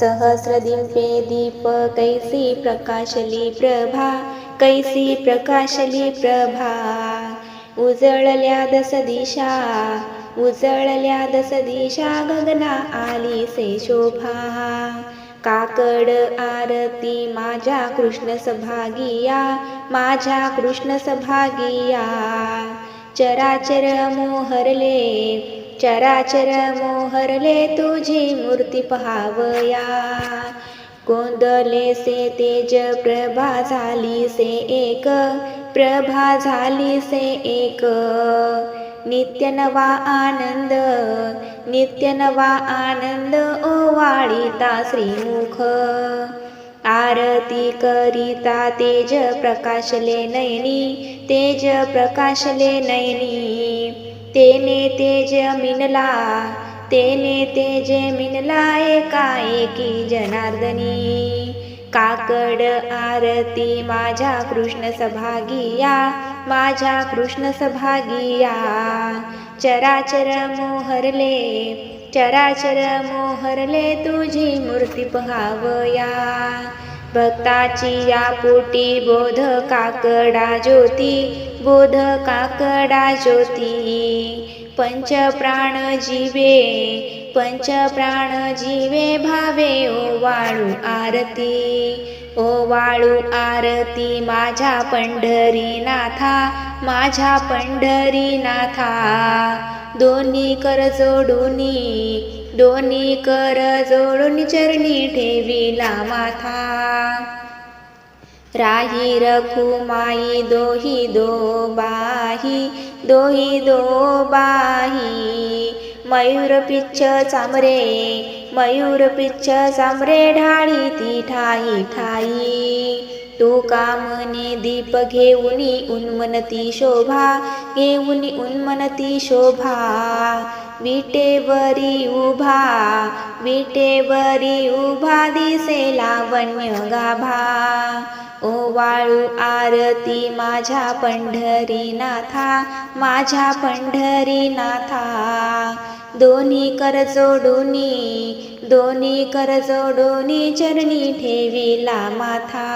सहस्रदीपे दीप कैसी प्रकाशली प्रभा कैसी प्रकाशली प्रभा। उजळल्या दस दिशा उजळल्या दस दिशा गगना आली से शोभा। काकड आरती माझ्या कृष्ण सभागिया माझ्या कृष्ण सभागिया चराचर मोहरले चराचर मोहरले तुझी मूर्ती पहावया. गोंदले से तेज प्रभा झाली से एक प्रभा झाली से एक. नित्य नवा आनंद नित्य नवा आनंद ओ वाळीता श्रीमुख. आरती करिता तेज प्रकाशले नयनी तेज प्रकाशले नयनी. तेने तेज मिनला तेने तेज मिनला एकाएकी जनार्दनी. काकड आरती माझ्या कृष्ण सभागिया माझ्या कृष्ण सभागिया. चराचर मोहरले चराचर मोहरले तुझी मूर्ती पहावया. भक्ताची या पोटी बोध काकडा ज्योती बोध काकडा ज्योती. पंच प्राण जीवे पंच प्राण जीवे भावे ओ वाळू आरती ओ वाळू आरती माझ्या पंढरीनाथा माझ्या पंढरीनाथा. दोन्ही कर जोडूनी दोन्ही कर जोडून चरणी ठेविला माथा. राही रखुमाई दोही दो बाही दोही दो बाही. मयूर पिच्छ चामरे मयूर पिच्छ चामरे ढाळी ती ठाई ठाई. तू कामने दीप घेऊनी उन्मनती शोभा घेऊनी उन्मनती शोभा. विटेवरी उभा विटेवरी उभा दिसे लावण्य गाभा. ओ वाळू आरती माझ्या पंढरीनाथा माझ्या पंढरीनाथा. दोन्ही कर जोडूनी दोन्ही कर जोडूनी चरणी ठेविला माथा.